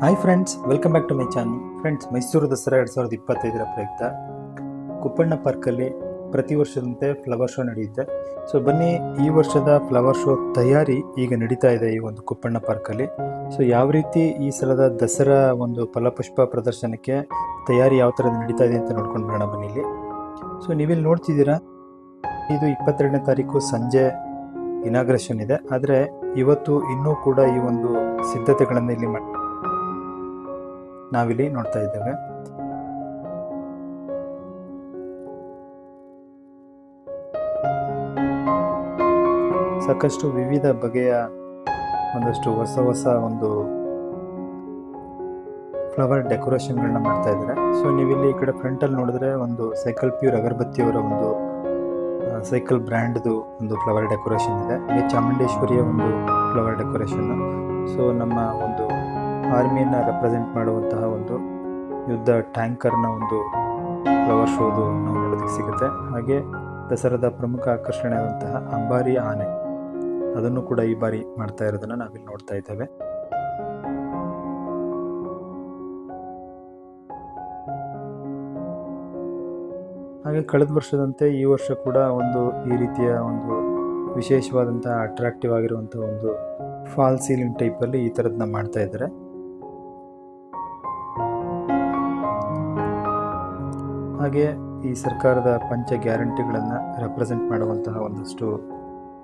Hi friends welcome back to my channel friends Mysuru Dasara ಎರಡು ಸಾವಿರದ ಇಪ್ಪತ್ತೈದರ ಪ್ರಯುಕ್ತ ಕುಪ್ಪಣ್ಣ ಪಾರ್ಕಲ್ಲಿ ಪ್ರತಿ ವರ್ಷದಂತೆ ಫ್ಲವರ್ ಶೋ ನಡೆಯುತ್ತೆ. ಸೊ ಬನ್ನಿ, ಈ ವರ್ಷದ ಫ್ಲವರ್ ಶೋ ತಯಾರಿ ಈಗ ನಡೀತಾ ಇದೆ ಈ ಒಂದು ಕುಪ್ಪಣ್ಣ ಪಾರ್ಕಲ್ಲಿ. ಸೊ ಯಾವ ರೀತಿ ಈ ಸಲದ ದಸರಾ ಒಂದು ಫಲಪುಷ್ಪ ಪ್ರದರ್ಶನಕ್ಕೆ ತಯಾರಿ ಯಾವ ಥರದ ನಡೀತಾ ಇದೆ ಅಂತ ನೋಡ್ಕೊಂಡು ಬರೋಣ ಬನ್ನಿ ಇಲ್ಲಿ. ಸೊ ನೀವಿಲ್ಲಿ ನೋಡ್ತಿದ್ದೀರಾ, ಇದು ಇಪ್ಪತ್ತೆರಡನೇ ತಾರೀಕು ಸಂಜೆ ಇನಾಗ್ರೇಷನ್ ಇದೆ. ಆದರೆ ಇವತ್ತು ಇನ್ನೂ ಕೂಡ ಈ ಒಂದು ಸಿದ್ಧತೆಗಳನ್ನು ಇಲ್ಲಿ ಮಾಡಿ ನಾವಿಲ್ಲಿ ನೋಡ್ತಾ ಇದ್ದೇವೆ. ಸಾಕಷ್ಟು ವಿವಿಧ ಬಗೆಯ ಒಂದಷ್ಟು ಹೊಸ ಹೊಸ ಒಂದು ಫ್ಲವರ್ ಡೆಕೋರೇಷನ್ಗಳನ್ನ ಮಾಡ್ತಾ ಇದ್ದಾರೆ. ಸೊ ನೀವಿಲ್ಲಿ ಈ ಕಡೆ ಫ್ರಂಟಲ್ಲಿ ನೋಡಿದ್ರೆ ಒಂದು ಸೈಕಲ್ ಪ್ಯೂರ್ ಅಗರಬತ್ತಿಯವರ ಒಂದು ಸೈಕಲ್ ಬ್ರ್ಯಾಂಡ್ದು ಒಂದು ಫ್ಲವರ್ ಡೆಕೋರೇಷನ್ ಇದೆ. ಚಾಮುಂಡೇಶ್ವರಿಯ ಒಂದು ಫ್ಲವರ್ ಡೆಕೋರೇಷನ್. ಸೊ ನಮ್ಮ ಒಂದು ಆರ್ಮಿಯನ್ನು ರೆಪ್ರೆಸೆಂಟ್ ಮಾಡುವಂತಹ ಒಂದು ಯುದ್ಧ ಟ್ಯಾಂಕರ್ನ ಒಂದು ಫ್ಲವರ್ ಶೋದು ನಾವು ನೋಡೋದಕ್ಕೆ ಸಿಗುತ್ತೆ. ಹಾಗೆ ದಸರಾದ ಪ್ರಮುಖ ಆಕರ್ಷಣೆ ಆದಂತಹ ಅಂಬಾರಿ ಆನೆ. ಅದನ್ನು ಕೂಡ ಈ ಬಾರಿ ಮಾಡ್ತಾ ಇರೋದನ್ನ ನಾವಿಲ್ಲಿ ನೋಡ್ತಾ ಇದ್ದೇವೆ. ಹಾಗೆ ಕಳೆದ ವರ್ಷದಂತೆ ಈ ವರ್ಷ ಕೂಡ ಒಂದು ಈ ರೀತಿಯ ಒಂದು ವಿಶೇಷವಾದಂತಹ ಅಟ್ರಾಕ್ಟಿವ್ ಆಗಿರುವಂಥ ಒಂದು ಫಾಲ್ ಸೀಲಿಂಗ್ ಟೈಪಲ್ಲಿ ಈ ಥರದನ್ನ ಮಾಡ್ತಾ ಇದ್ದಾರೆ. ಹಾಗೆ ಈ ಸರ್ಕಾರದ ಪಂಚ ಗ್ಯಾರಂಟಿಗಳನ್ನು ರೆಪ್ರೆಸೆಂಟ್ ಮಾಡುವಂತಹ ಒಂದಷ್ಟು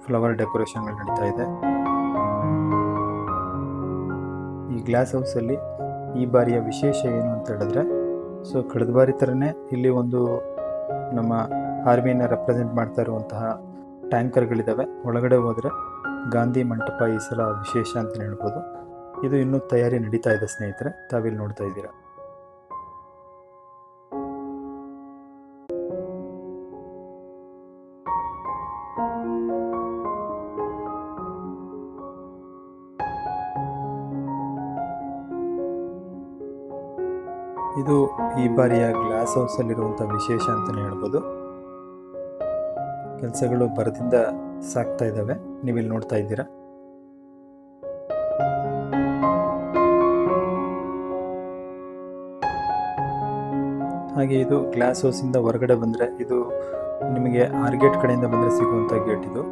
ಫ್ಲವರ್ ಡೆಕೋರೇಷನ್ಗಳು ನಡೀತಾ ಇದೆ. ಈ ಗ್ಲಾಸ್ ಹೌಸಲ್ಲಿ ಈ ಬಾರಿಯ ವಿಶೇಷ ಏನು ಅಂತ ಹೇಳಿದ್ರೆ ಸೊ ಕಳೆದ ಬಾರಿ ಥರನೇ ಇಲ್ಲಿ ಒಂದು ನಮ್ಮ ಆರ್ಮಿಯನ್ನು ರೆಪ್ರೆಸೆಂಟ್ ಮಾಡ್ತಾ ಇರುವಂತಹ ಟ್ಯಾಂಕರ್ಗಳಿದ್ದಾವೆ ಒಳಗಡೆ ಹೋದರೆ ಗಾಂಧಿ ಮಂಟಪ ಈ ಸಲ ವಿಶೇಷ ಅಂತ ಹೇಳ್ಬೋದು. ಇದು ಇನ್ನೂ ತಯಾರಿ ನಡೀತಾ ಇದೆ ಸ್ನೇಹಿತರೆ, ತಾವಿಲ್ಲಿ ನೋಡ್ತಾ ಇದ್ದೀರಾ. ಇದು ಈ ಬಾರಿಯ ಗ್ಲಾಸ್ ಹೌಸಲ್ಲಿರುವಂಥ ವಿಶೇಷ ಅಂತಲೇ ಹೇಳ್ಬೋದು. ಕೆಲಸಗಳು ಬರದಿಂದ ಸಾಕ್ತಾ ಇದ್ದಾವೆ. ನೀವಿಲ್ಲಿ ನೋಡ್ತಾ ಇದ್ದೀರಾ? ಹಾಗೆ ಇದು ಗ್ಲಾಸ್ ಹೌಸಿಂದ ಹೊರಗಡೆ ಬಂದರೆ ಇದು ನಿಮಗೆ ಆರ್ಗೇಟ್ ಕಡೆಯಿಂದ ಬಂದರೆ ಸಿಗುವಂಥ ಗೇಟ್ ಇದು.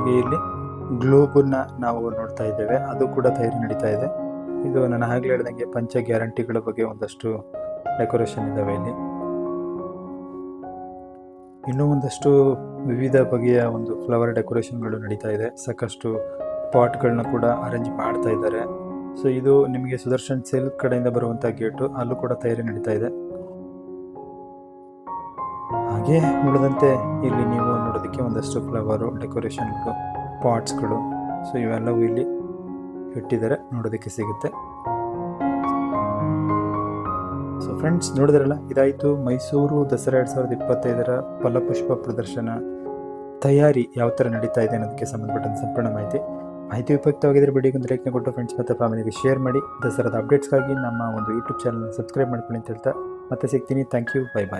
ಹಾಗೆ ಇಲ್ಲಿ ಗ್ಲೋಬನ್ನ ನಾವು ನೋಡ್ತಾ ಇದ್ದೇವೆ. ಅದು ಕೂಡ ತಯಾರಿ ನಡೀತಾ ಇದೆ. ಇದು ನಾನು ಆಗಲೇ ಹೇಳ್ದಂಗೆ ಪಂಚ ಗ್ಯಾರಂಟಿಗಳ ಬಗ್ಗೆ ಒಂದಷ್ಟು ಡೆಕೋರೇಷನ್ ಇದ್ದಾವೆ ಇಲ್ಲಿ. ಇನ್ನೂ ಒಂದಷ್ಟು ವಿವಿಧ ಬಗೆಯ ಒಂದು ಫ್ಲವರ್ ಡೆಕೋರೇಷನ್ಗಳು ನಡೀತಾ ಇದೆ. ಸಾಕಷ್ಟು ಪಾಟ್ಗಳನ್ನ ಕೂಡ ಅರೇಂಜ್ ಮಾಡ್ತಾ ಇದ್ದಾರೆ. ಸೊ, ಇದು ನಿಮಗೆ ಸುದರ್ಶನ್ ಸಿಲ್ಕ್ ಕಡೆಯಿಂದ ಬರುವಂಥ ಗೇಟು. ಅಲ್ಲೂ ಕೂಡ ತಯಾರಿ ನಡೀತಾ ಇದೆ. ಹಾಗೆ ಉಳಿದಂತೆ ಇಲ್ಲಿ ನೀವು ನೋಡೋದಕ್ಕೆ ಒಂದಷ್ಟು ಫ್ಲವರು, ಡೆಕೋರೇಷನ್ಗಳು, ಪಾಟ್ಸ್ಗಳು. ಸೊ, ಇವೆಲ್ಲವೂ ಇಲ್ಲಿ ಇಟ್ಟಿದ್ದಾರೆ. ನೋಡೋದಕ್ಕೆ ಸಿಗುತ್ತೆ. ಸೊ, ಫ್ರೆಂಡ್ಸ್, ನೋಡಿದ್ರಲ್ಲ? ಇದಾಯಿತು. ಮೈಸೂರು ದಸರಾ ಎರಡು ಸಾವಿರದ ಇಪ್ಪತ್ತೈದರ ಫಲಪುಷ್ಪ ಪ್ರದರ್ಶನ. ತಯಾರಿ ಯಾವ ಥರ ನಡೀತಾ ಇದೆ ಅನ್ನೋದಕ್ಕೆ ಸಂಬಂಧಪಟ್ಟಂತ ಸಂಪೂರ್ಣ ಮಾಹಿತಿ. ಮಾಹಿತಿ ಉಪಯುಕ್ತವಾಗಿದ್ದರೆ ವಿಡಿಯೋಗೆ ಒಂದು ಲೈಕ್ನ ಕೊಟ್ಟು ಫ್ರೆಂಡ್ಸ್ ಮತ್ತು ಫ್ಯಾಮಿಲಿಗೆ ಶೇರ್ ಮಾಡಿ. ದಸರಾದ ಅಪ್ಡೇಟ್ಸ್ಗಾಗಿ ನಮ್ಮ ಒಂದು ಯೂಟ್ಯೂಬ್ ಚಾನಲ್ನ ಸಬ್ಸ್ಕ್ರೈಬ್ ಮಾಡ್ಕೊಳ್ಳಿ ಅಂತ ಹೇಳ್ತಾ ಮತ್ತೆ ಸಿಗ್ತೀನಿ. Thank you. Bye bye